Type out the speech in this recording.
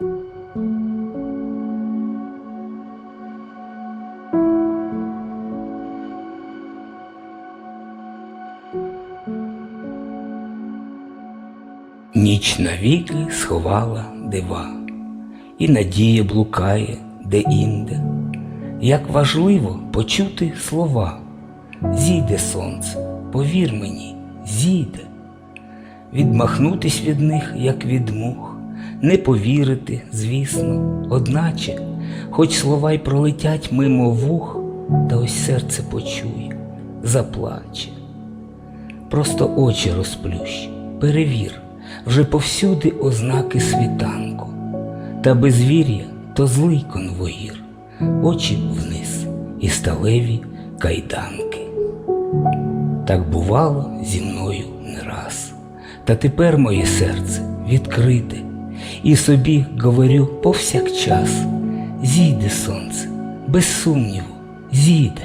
Ніч навіки сховала дива, і надія блукає де-інде. Як важливо почути слова. Зійде сонце, повір мені, зійде. Відмахнутись від них, як від мух, не повірити, звісно, одначе, хоч слова й пролетять мимо вух, та ось серце почує, заплаче. Просто очі розплющ, перевір, вже повсюди ознаки світанку, та безвір'я то злий конвоїр, очі вниз і сталеві кайданки. Так бувало зі мною не раз, та тепер моє серце відкрите, і собі говорю повсякчас, зійде сонце, без сумніву, зійде.